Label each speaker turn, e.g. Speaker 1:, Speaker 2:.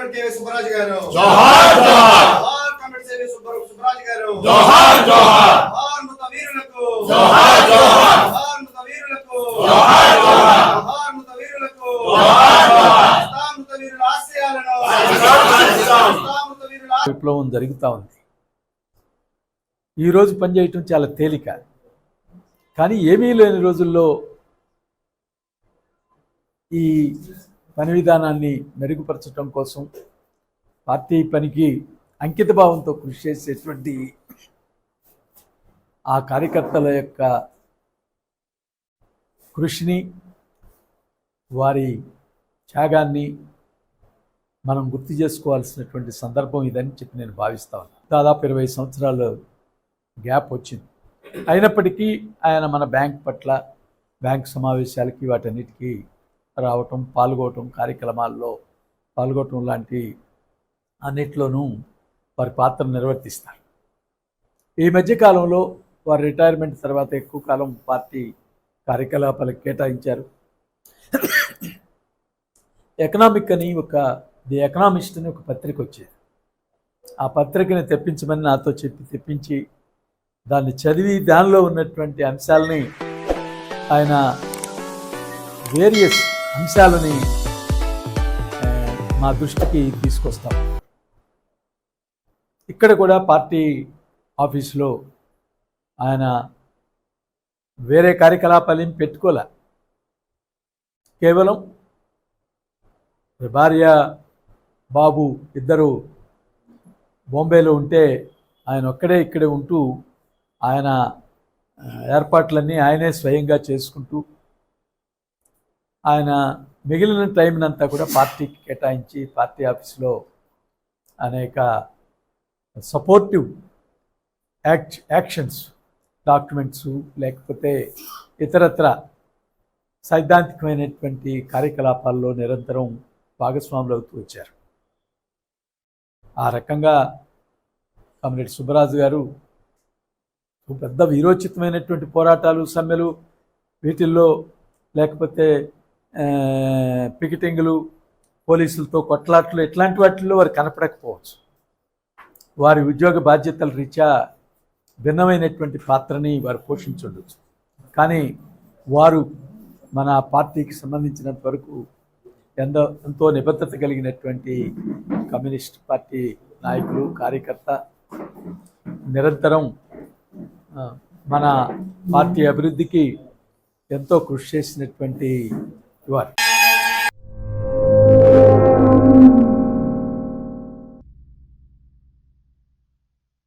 Speaker 1: సుబ్బరాజు గారు.
Speaker 2: జోహార్ జోహార్.
Speaker 1: జోహార్ కమిటీ సేవి సుబ్బర- సుబ్బరాజు గారు.
Speaker 2: జోహార్ జోహార్.
Speaker 1: జోహార్ మృత వీరులకు.
Speaker 2: జోహార్ జోహార్.
Speaker 1: జోహార్ మృత వీరులకు.
Speaker 2: జోహార్ జోహార్.
Speaker 1: జోహార్ మృత వీరులకు.
Speaker 2: జోహార్ జోహార్.
Speaker 1: రాష్ట్ర మృత వీరుల ఆశయాలను.
Speaker 2: పాటిస్తాం, పాటిస్తాం.
Speaker 1: రాష్ట్ర మృత వీరుల ఆశ-
Speaker 3: విప్లవం జరుగుతూ ఉంది. ఈరోజు పనిచేయటం చాలా తేలిక. కానీ ఏమీ లేని రోజుల్లో ఈ పని విధానాన్ని మెరుగుపరచడం కోసం పార్టీ పనికి అంకిత భావంతో కృషి చేసేటువంటి ఆ కార్యకర్తల యొక్క కృషిని వారి త్యాగాన్ని మనం గుర్తు చేసుకోవాల్సినటువంటి సందర్భం ఇదని చెప్పి నేను భావిస్తా ఉన్నాను దాదాపు ఇరవై సంవత్సరాలు గ్యాప్ వచ్చింది. అయినప్పటికీ ఆయన మన బ్యాంక్ పట్ల బ్యాంక్ సమావేశాలకి వాటన్నిటికీ రావటం పాల్గొవటం కార్యక్రమాల్లో పాల్గొనటం లాంటి అన్నిట్లోనూ వారి పాత్ర నిర్వర్తిస్తారు. ఈ మధ్యకాలంలో వారి రిటైర్మెంట్ తర్వాత ఎక్కువ కాలం పార్టీ కార్యకలాపాలకు కేటాయించారు. ఎకనామిక్ అని ఒక ది ఎకనామిస్ట్ అని ఒక పత్రిక వచ్చేది. ఆ పత్రికని తెప్పించమని నాతో చెప్పి తెప్పించి దాన్ని చదివి దానిలో ఉన్నటువంటి అంశాలని ఆయన వేరియస్ అంశాలని మా దృష్టికి తీసుకొస్తాం. ఇక్కడ కూడా పార్టీ ఆఫీసులో ఆయన వేరే కార్యకలాపాలు ఏం పెట్టుకోలే. కేవలం భార్య బాబు ఇద్దరు బాంబేలో ఉంటే ఆయన ఒక్కడే ఇక్కడే ఉంటూ ఆయన ఏర్పాట్లన్నీ ఆయనే స్వయంగా చేసుకుంటూ ఆయన మిగిలిన టైంనంతా కూడా పార్టీకి కేటాయించి పార్టీ ఆఫీస్లో అనేక సపోర్టివ్ యాక్ట్ యాక్షన్స్ డాక్యుమెంట్స్ లేకపోతే ఇతరత్ర సైద్ధాంతికమైనటువంటి కార్యకలాపాల్లో నిరంతరం భాగస్వాములు అవుతూ వచ్చారు. ఆ రకంగా కామ్రేడ్ సుబ్బరాజు గారు పెద్ద వీరోచితమైనటువంటి పోరాటాలు సమ్మెలు వీటిల్లో లేకపోతే పికెటింగ్లు పోలీసులతో కొట్లాట్లు ఇట్లాంటి వాటిల్లో వారు కనపడకపోవచ్చు. వారి ఉద్యోగ బాధ్యతల రీత్యా భిన్నమైనటువంటి పాత్రని వారు పోషించుండొచ్చు కానీ వారు మన పార్టీకి సంబంధించినంత వరకు ఎంతో ఎంతో నిబద్ధత కలిగినటువంటి కమ్యూనిస్ట్ పార్టీ నాయకులు కార్యకర్త నిరంతరం మన పార్టీ అభివృద్ధికి ఎంతో కృషి చేసినటువంటి వారు